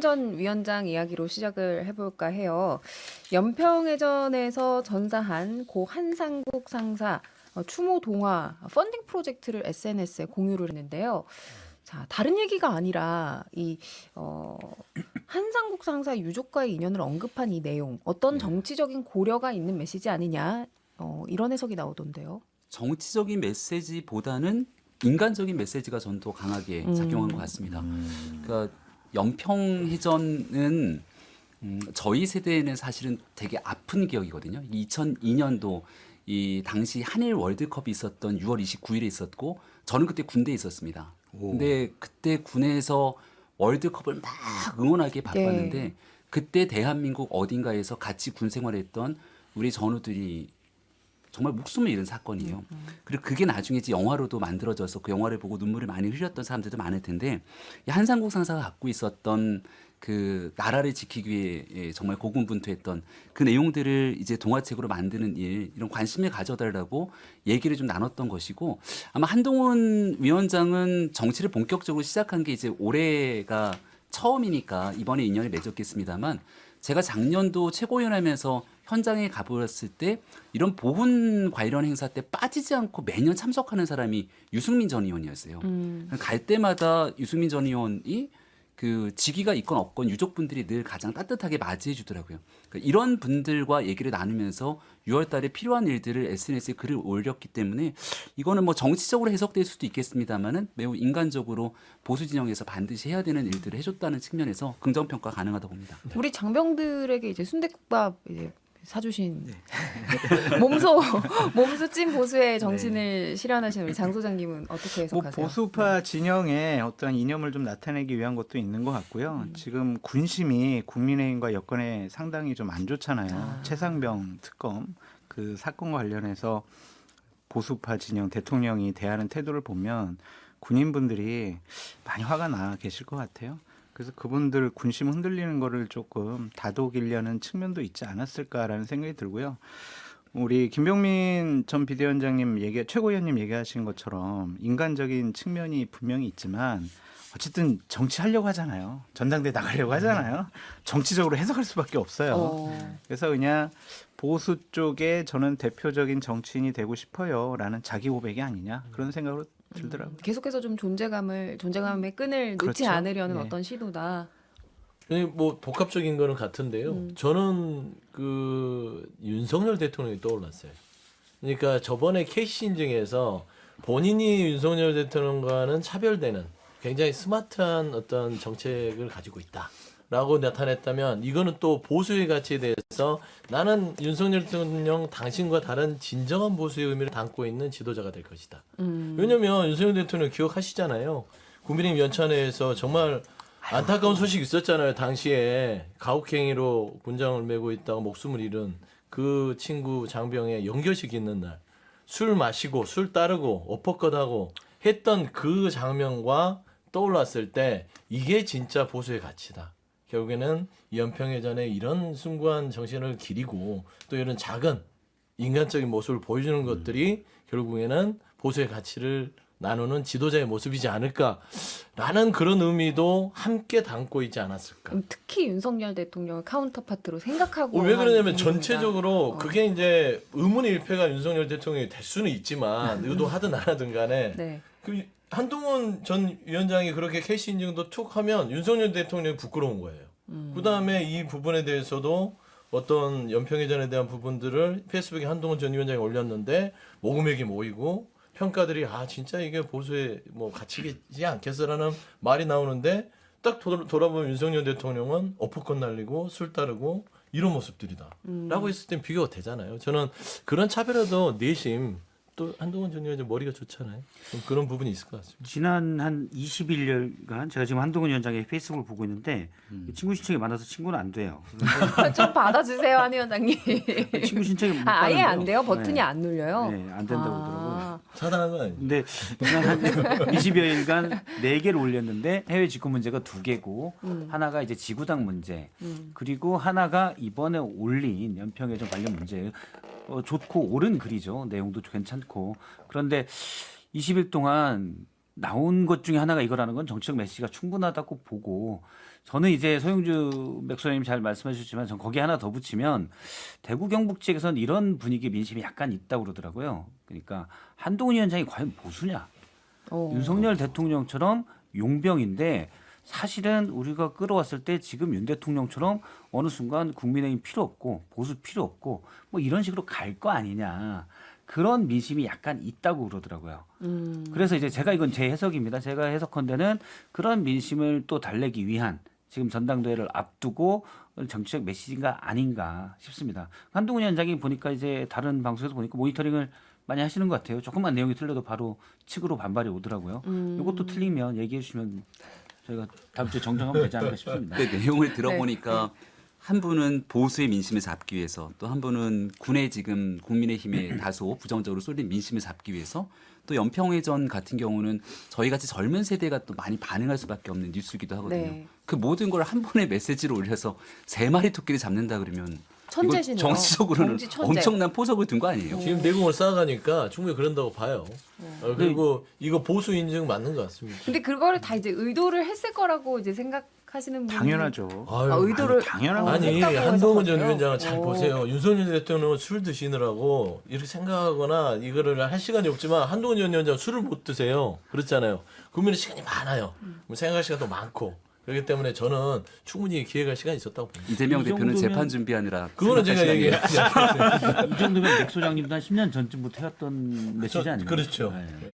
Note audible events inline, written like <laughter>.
전 위원장 이야기로 시작을 해볼까 해요. 연평해전에서 전사한 고 한상국 상사 어, 추모 동화 펀딩 프로젝트를 SNS에 공유를 했는데요. 자, 다른 얘기가 아니라 이 어, 한상국 상사 유족과의 인연을 언급한 이 내용 어떤 정치적인 고려가 있는 메시지 아니냐 어, 이런 해석이 나오던데요. 정치적인 메시지보다는 인간적인 메시지가 전 더 강하게 음. 작용한 것 같습니다. 그러니까 연평해전은 음, 저희 세대에는 사실은 되게 아픈 기억이거든요. 2002년도 이 당시 한일 월드컵이 있었던 6월 29일에 있었고 저는 그때 군대에 있었습니다. 근데 그때 군에서 월드컵을 막 응원하게 바빴는데 네. 그때 대한민국 어딘가에서 같이 군 생활했던 우리 전우들이 정말 목숨을 잃은 사건이에요. 그리고 그게 나중에 이제 영화로도 만들어져서 그 영화를 보고 눈물을 많이 흘렸던 사람들도 많을 텐데 이 한상국 상사가 갖고 있었던 그 나라를 지키기 위해 예, 정말 고군분투했던 그 내용들을 이제 동화책으로 만드는 일 이런 관심을 가져달라고 얘기를 좀 나눴던 것이고 아마 한동훈 위원장은 정치를 본격적으로 시작한 게 이제 올해가 처음이니까 이번에 인연을 맺었겠습니다만 제가 작년도 최고위원 하면서 현장에 가보았을 때 이런 보훈 관련 행사 때 빠지지 않고 매년 참석하는 사람이 유승민 전 의원이었어요. 음. 갈 때마다 유승민 전 의원이 그 직위가 있건 없건 유족분들이 늘 가장 따뜻하게 맞이해 주더라고요. 그러니까 이런 분들과 얘기를 나누면서 6월 달에 필요한 일들을 SNS에 글을 올렸기 때문에 이거는 뭐 정치적으로 해석될 수도 있겠습니다만은 매우 인간적으로 보수 진영에서 반드시 해야 되는 일들을 해줬다는 측면에서 긍정 평가 가능하다고 봅니다. 우리 장병들에게 이제 순대국밥 이제 사주신 <laughs> 몸소 몸소 찐 보수의 정신을 실현하신 우리 장 소장님은 어떻게 뭐 해석하세요? 보수파 진영의 어떤 이념을 좀 나타내기 위한 것도 있는 것 같고요. 지금 군심이 국민의힘과 여권에 상당히 좀 안 좋잖아요. 아. 최상병 특검 그 사건과 관련해서 보수파 진영 대통령이 대하는 태도를 보면 군인분들이 많이 화가 나 계실 것 같아요. 그래서 그분들 군심 흔들리는 거를 조금 다독이려는 측면도 있지 않았을까라는 생각이 들고요. 우리 김병민 전 비대위원장님 얘기, 최고위원님 얘기하신 것처럼 인간적인 측면이 분명히 있지만 어쨌든 정치하려고 하잖아요. 전당대 나가려고 하잖아요. 정치적으로 해석할 수밖에 없어요. 어, 그래서 그냥 보수 쪽에 저는 대표적인 정치인이 되고 싶어요라는 자기 고백이 아니냐 그런 생각으로 들더라고요. 계속해서 좀 존재감을 존재감의 끈을 놓지 그렇죠. 않으려는 네. 어떤 시도다. 네, 뭐 복합적인 거는 같은데요. 음. 저는 그 윤석열 대통령이 떠올랐어요. 그러니까 저번에 케이시 인증에서 본인이 윤석열 대통령과는 차별되는 굉장히 스마트한 어떤 정책을 가지고 있다 라고 나타냈다면 이거는 또 보수의 가치에 대해서 나는 윤석열 대통령 당신과 다른 진정한 보수의 의미를 담고 있는 지도자가 될 것이다. 음. 왜냐면 윤석열 대통령 기억하시잖아요. 국민의힘 연찬회에서 정말 안타까운 소식 있었잖아요. 당시에 가혹행위로 군장을 메고 있다가 목숨을 잃은 그 친구 장병의 연결식 있는 날. 술 마시고 술 따르고 어퍼컷하고 했던 그 장면과 떠올랐을 때 이게 진짜 보수의 가치다. 결국에는 이 연평해전에 이런 숭고한 정신을 기리고 또 이런 작은 인간적인 모습을 보여주는 것들이 결국에는 보수의 가치를 나누는 지도자의 모습이지 않을까라는 그런 의미도 함께 담고 있지 않았을까. 음, 특히 윤석열 대통령을 카운터파트로 생각하고 어, 왜한 그러냐면. 전체적으로 어. 그게 이제 의문의 일패가 윤석열 대통령이 될 수는 있지만 <laughs> 의도하든 안 하든 간에 네. 그 한동훈 전 위원장이 그렇게 캐시 인증도 툭 하면 윤석열 대통령이 부끄러운 거예요. 음. 그 다음에 이 부분에 대해서도 어떤 연평해전에 대한 부분들을 페이스북에 한동훈 전 위원장이 올렸는데 모금액이 모이고 평가들이 아 진짜 이게 보수의 뭐 가치겠지 않겠어라는 말이 나오는데 딱 도, 돌아보면 윤석열 대통령은 어퍼컷 날리고 술 따르고 이런 모습들이다. 음. 라고 했을 땐 비교가 되잖아요. 저는 그런 차별화도 내심 또 한동훈 전 위원장 머리가 좋잖아요. 좀 그런 부분이 있을 것 같습니다. 지난 한 21일간 제가 지금 한동훈 위원장의 페이스북을 보고 있는데 친구 신청이 많아서 친구는 안 돼요. <laughs> 좀 받아주세요, 한 위원장님. 친구 신청이 못 아, 아예. 안 돼요? 버튼이 네. 안 눌려요? 네, 안 된다고 아. 그러더라고요. 차단한 건 아니죠. 근데 지난 한 20여일간 네 개를 올렸는데 해외 직구 문제가 두 개고 음. 하나가 이제 지구당 문제 음. 그리고 하나가 이번에 올린 연평해전 관련 문제 어, 좋고 옳은 글이죠 내용도 괜찮고 그런데 20일 동안 나온 것 중에 하나가 이거라는 건 정치적 메시지가 충분하다고 보고 저는 이제 소영주 맥소장님 잘 말씀해 주셨지만 전 거기에 하나 더 붙이면 대구 경북 지역에서는 이런 분위기 민심이 약간 있다고 그러더라고요. 그러니까 한동훈 위원장이 과연 보수냐? 어. 윤석열 대통령처럼 용병인데 사실은 우리가 끌어왔을 때 지금 윤 대통령처럼 어느 순간 국민의힘 필요 없고 보수 필요 없고 뭐 이런 식으로 갈 거 아니냐 그런 민심이 약간 있다고 그러더라고요. 음. 그래서 이제 제가 이건 제 해석입니다. 제가 해석컨대는 그런 민심을 또 달래기 위한 지금 전당대회를 앞두고 정치적 메시지가 아닌가 싶습니다. 한동훈 위원장이 보니까 이제 다른 방송에서 보니까 모니터링을 많이 하시는 것 같아요. 조금만 내용이 틀려도 바로 측으로 반발이 오더라고요. 음. 이것도 틀리면 얘기해 주시면 저희가 다음 주에 정정하면 되지 않을까 싶습니다. 근데 내용을 들어보니까 한 분은 보수의 민심을 잡기 위해서 또 한 분은 군의 지금 국민의힘에 <clears throat> 다소 부정적으로 쏠린 민심을 잡기 위해서 또 연평해전 같은 경우는 저희 같이 젊은 세대가 또 많이 반응할 수밖에 없는 뉴스기도 하거든요. 네. 그 모든 걸 한 번에 메시지로 올려서 세 마리 토끼를 잡는다 그러면 천재시네요. 정치적으로는 정치 천재. 엄청난 포석을 둔 거 아니에요? 지금 내공을 쌓아가니까 충분히 그런다고 봐요. 네. 어, 그리고 이거 보수 인증 맞는 것 같습니다. 근데 그거를 다 이제 의도를 했을 거라고 이제 생각하시는 분이 당연하죠. 아유, 아, 의도를 아니, 당연한 어, 거죠. 아니 했다고 한동훈 전? 위원장을 잘 오. 보세요. 윤석열 대통령은 술 드시느라고 이렇게 생각하거나 이거를 할 시간이 없지만 한동훈 전 위원장 은 술을 못 드세요. 그렇잖아요. 그러면 시간이 많아요. 그럼 생각할 시간도 많고 그렇기 때문에 저는 충분히 기회가 시간이 있었다고 봅니다. 이재명 이 대표는 정도면- 재판 준비하느라 그거는 생각할 제가 시간이 않겠습니다. 이 정도면 맥 소장님도 한 10년 전쯤부터 해왔던 메시지 아닙니까? 그렇죠. 네.